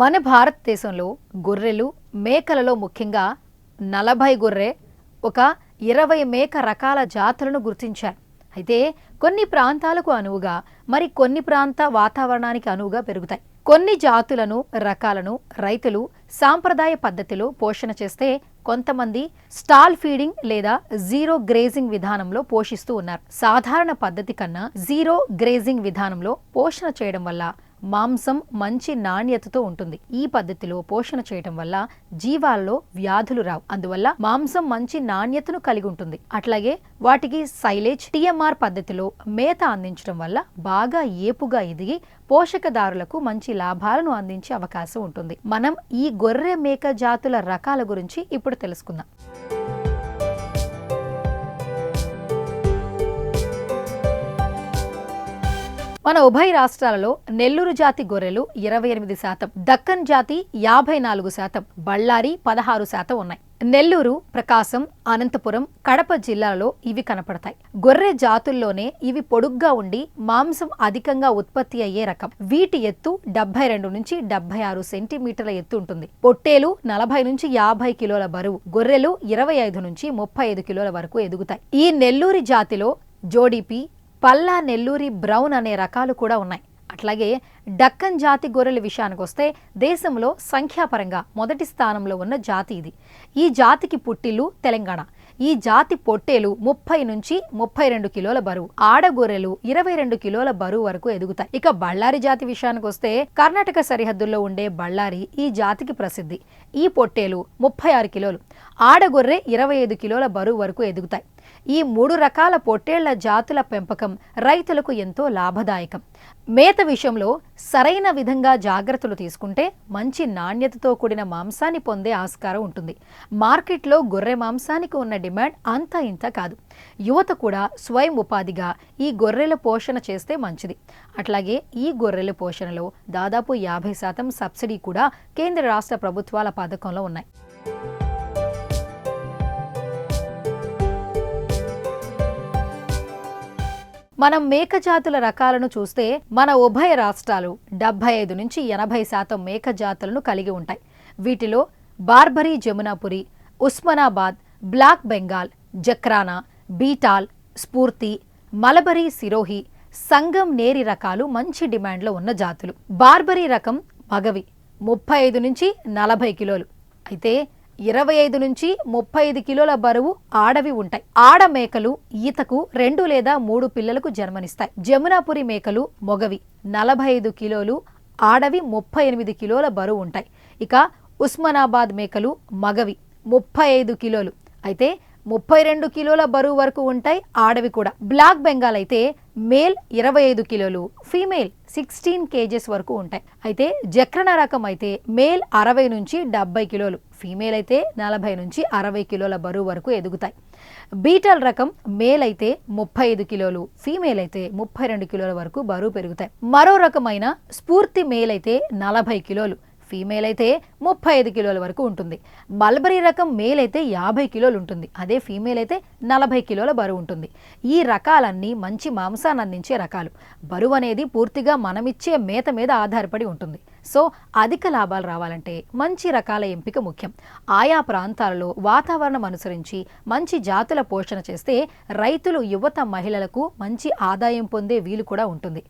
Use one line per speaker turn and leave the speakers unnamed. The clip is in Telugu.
మన భారతదేశంలో గొర్రెలు మేకలలో ముఖ్యంగా నలభై గొర్రె ఒక ఇరవై మేక రకాల జాతులను గుర్తించారు. అయితే కొన్ని ప్రాంతాలకు అనువుగా మరి కొన్ని ప్రాంత వాతావరణానికి అనువుగా పెరుగుతాయి. కొన్ని జాతులను రకాలను రైతులు సాంప్రదాయ పద్ధతిలో పోషణ చేస్తే కొంతమంది స్టాల్ ఫీడింగ్ లేదా జీరో గ్రేజింగ్ విధానంలో పోషిస్తూ ఉన్నారు. సాధారణ పద్ధతి కన్నా జీరో గ్రేజింగ్ విధానంలో పోషణ చేయడం వల్ల మాంసం మంచి నాణ్యతతో ఉంటుంది. ఈ పద్ధతిలో పోషణ చేయటం వల్ల జీవాల్లో వ్యాధులు రావు. అందువల్ల మాంసం మంచి నాణ్యతను కలిగి ఉంటుంది. అట్లాగే వాటికి సైలేజ్ టిఎంఆర్ పద్ధతిలో మేత అందించడం వల్ల బాగా ఏపుగా ఎదిగి పోషకదారులకు మంచి లాభాలను అందించే అవకాశం ఉంటుంది. మనం ఈ గొర్రె మేక జాతుల రకాల గురించి ఇప్పుడు తెలుసుకుందాం. మన ఉభయ రాష్ట్రాలలో నెల్లూరు జాతి గొర్రెలు ఇరవై ఎనిమిది శాతం దక్కన్ జాతి యాభై నాలుగు శాతం బళ్ళారి పదహారు శాతం ఉన్నాయి. నెల్లూరు ప్రకాశం అనంతపురం కడప జిల్లాలలో ఇవి కనపడతాయి. గొర్రె జాతుల్లోనే ఇవి పొడుగ్గా ఉండి మాంసం అధికంగా ఉత్పత్తి అయ్యే రకం. వీటి ఎత్తు డెబ్బై రెండు నుంచి డెబ్బై ఆరు సెంటీమీటర్ల ఎత్తు ఉంటుంది. పొట్టేలు నలభై నుంచి యాభై కిలోల బరువు గొర్రెలు ఇరవై ఐదు నుంచి ముప్పై ఐదు కిలోల వరకు ఎదుగుతాయి. ఈ నెల్లూరి జాతిలో జోడిపి పల్లా నెల్లూరి బ్రౌన్ అనే రకాలు కూడా ఉన్నాయి. అట్లాగే డక్కన్ జాతి గొర్రెల విషయానికి వస్తే దేశంలో సంఖ్యాపరంగా మొదటి స్థానంలో ఉన్న జాతి ఇది. ఈ జాతికి పుట్టిల్లు తెలంగాణ. ఈ జాతి పొట్టేలు ముప్పై నుంచి ముప్పై రెండు కిలోల బరువు ఆడ గొర్రెలు ఇరవై రెండు కిలోల బరువు వరకు ఎదుగుతాయి. ఇక బళ్ళారి జాతి విషయానికి వస్తే కర్ణాటక సరిహద్దుల్లో ఉండే బళ్ళారి ఈ జాతికి ప్రసిద్ధి. ఈ పొట్టేలు ముప్పై ఆరు కిలోలు ఆడగొర్రె ఇరవై ఐదు కిలోల బరువు వరకు ఎదుగుతాయి. ఈ మూడు రకాల పొట్టేళ్ళ జాతుల పెంపకం రైతులకు ఎంతో లాభదాయకం. మేత విషయంలో సరైన విధంగా జాగ్రత్తలు తీసుకుంటే మంచి నాణ్యతతో కూడిన మాంసాన్ని పొందే ఆస్కారం ఉంటుంది. మార్కెట్లో గొర్రె మాంసానికి ఉన్న డిమాండ్ అంతా ఇంత కాదు. యువత కూడా స్వయం ఉపాధిగా ఈ గొర్రెల పోషణ చేస్తే మంచిది. అట్లాగే ఈ గొర్రెల పోషణలో దాదాపు యాభై శాతం సబ్సిడీ కూడా కేంద్ర రాష్ట్ర ప్రభుత్వాల పథకంలో ఉన్నాయి. మనం మేక జాతుల రకాలను చూస్తే మన ఉభయ రాష్ట్రాలు డెబ్బై ఐదు నుంచి ఎనభై శాతం మేక జాతులను కలిగి ఉంటాయి. వీటిలో బార్బరీ జమునాపురి ఉస్మానాబాద్ బ్లాక్ బెంగాల్ జక్రానా బీటాల్ స్ఫూర్తి మలబరీ సిరోహి సంగం నేరి రకాలు మంచి డిమాండ్లో ఉన్న జాతులు. బార్బరీ రకం మగవి ముప్పై ఐదు నుంచి నలభై కిలోలు. అయితే ఇరవై ఐదు నుంచి ముప్పై ఐదు కిలోల బరువు ఆడవి ఉంటాయి. ఆడ మేకలు ఈతకు రెండు లేదా మూడు పిల్లలకు జన్మనిస్తాయి. జమునాపురి మేకలు మొగవి నలభై ఐదు కిలోలు ఆడవి ముప్పై ఎనిమిది కిలోల బరువు ఉంటాయి. ఇక ఉస్మానాబాద్ మేకలు మగవి ముప్పై ఐదు కిలోలు. అయితే ముప్పై రెండు కిలోల బరువు వరకు ఉంటాయి ఆడవి కూడా. బ్లాక్ బెంగాల్ అయితే మేల్ ఇరవై ఐదు కిలోలు ఫీమేల్ సిక్స్టీన్ కేజెస్ వరకు ఉంటాయి. అయితే జక్రణ రకం అయితే మేల్ అరవై నుంచి డెబ్బై కిలోలు ఫీమేల్ అయితే నలభై నుంచి అరవై కిలోల బరువు వరకు ఎదుగుతాయి. బీటల్ రకం మేల్ అయితే ముప్పై ఐదు కిలోలు ఫీమేల్ అయితే ముప్పై రెండు కిలోల వరకు బరువు పెరుగుతాయి. మరో రకమైన స్ఫూర్తి మేల్ అయితే నలభై కిలోలు ఫీమేల్ అయితే ముప్పై ఐదు కిలోల వరకు ఉంటుంది. మల్బరీ రకం మేల్ అయితే యాభై కిలోలు ఉంటుంది. అదే ఫీమేల్ అయితే నలభై కిలోల బరువు ఉంటుంది. ఈ రకాలన్నీ మంచి మాంసాన్ని అందించే రకాలు. బరువు అనేది పూర్తిగా మనమిచ్చే మేత మీద ఆధారపడి ఉంటుంది. సో అధిక లాభాలు రావాలంటే మంచి రకాల ఎంపిక ముఖ్యం. ఆయా ప్రాంతాలలో వాతావరణం అనుసరించి మంచి జాతుల పోషణ చేస్తే రైతులు యువత మహిళలకు మంచి ఆదాయం పొందే వీలు కూడా ఉంటుంది.